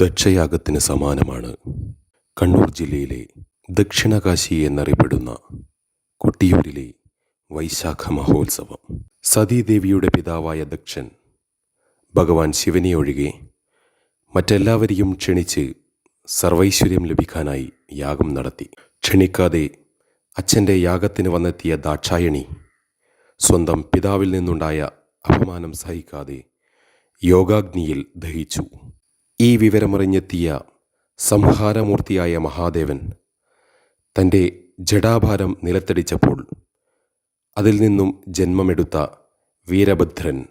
ദക്ഷയാഗത്തിന് സമാനമാണ്. കണ്ണൂർ ജില്ലയിലെ ദക്ഷിണകാശി എന്നറിയപ്പെടുന്ന കൊട്ടിയൂരിലെ വൈശാഖ മഹോത്സവം. സതീദേവിയുടെ പിതാവായ ദക്ഷൻ ഭഗവാൻ ശിവനെ ഒഴികെ മറ്റെല്ലാവരെയും ക്ഷണിച്ച് സർവൈശ്വര്യം ലഭിക്കാനായി യാഗം നടത്തി. ക്ഷണിക്കാതെ അച്ഛന്റെ യാഗത്തിന് വന്നെത്തിയ ദാക്ഷായണി സ്വന്തം പിതാവിൽ നിന്നുണ്ടായ അപമാനം സഹിക്കാതെ യോഗാഗ്നിയിൽ ദഹിച്ചു. ഈ വിവരമറിഞ്ഞെത്തിയ സംഹാരമൂർത്തിയായ മഹാദേവൻ തന്റെ ജഡാഭാരം നിലത്തടിച്ചപ്പോൾ അതിൽ നിന്നും ജന്മമെടുത്ത വീരഭദ്രൻ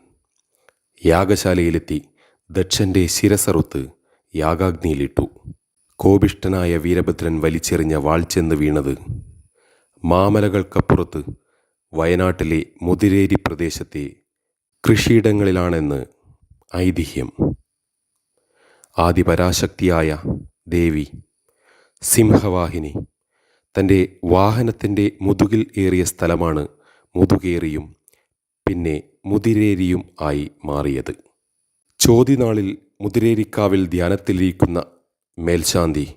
യാഗശാലയിലെത്തി ദക്ഷന്റെ ശിരസറുത്ത് യാഗാഗ്നിയിലിട്ടു. കോപിഷ്ടനായ വീരഭദ്രൻ വലിച്ചെറിഞ്ഞ വാൾ ചെന്ന് വീണത് മാമലകൾക്കപ്പുറത്ത് വയനാട്ടിലെ മുതിരേരി പ്രദേശത്തെ കൃഷിയിടങ്ങളിലാണെന്ന് ഐതിഹ്യം. ആദിപരാശക്തിയായ ദേവി സിംഹവാഹിനി. തന്റെ വാഹനത്തിന്റെ മുതുകിൽ ഏറിയ സ്ഥലമാണ് മുതുകേറിയും പിന്നെ മുതിരേരിയും ആയി മാറിയത്. ചോതിനാളിൽ മുതിരേരിക്കാവിൽ ധ്യാനത്തിലിരിക്കുന്ന മേൽശാന്തി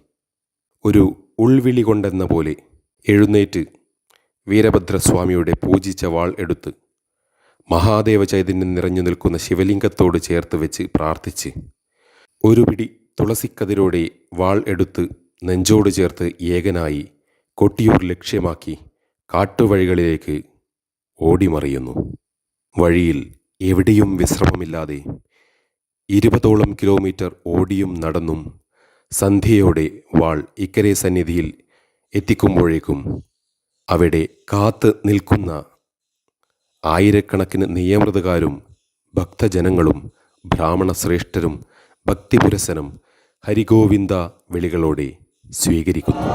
ഒരു ഉൾവിളി കൊണ്ടെന്ന പോലെ എഴുന്നേറ്റ് വീരഭദ്രസ്വാമിയുടെ പൂജിച്ച വാൾ എടുത്ത് മഹാദേവ ചൈതന്യം നിറഞ്ഞു നിൽക്കുന്ന ശിവലിംഗത്തോട് ചേർത്ത് വെച്ച് പ്രാർത്ഥിച്ച് ഒരു പിടി തുളസിക്കതിരോടെ വാൾ എടുത്ത് നെഞ്ചോട് ചേർത്ത് ഏകനായി കൊട്ടിയൂർ ലക്ഷ്യമാക്കി കാട്ടുവഴികളിലേക്ക് ഓടിമറിയുന്നു. വഴിയിൽ എവിടെയും വിശ്രമമില്ലാതെ ഇരുപതോളം കിലോമീറ്റർ ഓടിയും നടന്നും സന്ധ്യയോടെ വാൾ ഇക്കരെ സന്നിധിയിൽ എത്തിക്കുമ്പോഴേക്കും അവിടെ കാത്ത് നിൽക്കുന്ന ആയിരക്കണക്കിന് നിയമൃതകാരും ഭക്തജനങ്ങളും ബ്രാഹ്മണ ശ്രേഷ്ഠരും ഭക്തിപുരസനം ഹരിഗോവിന്ദ വിളികളോടെ സ്വീകരിക്കുന്നു.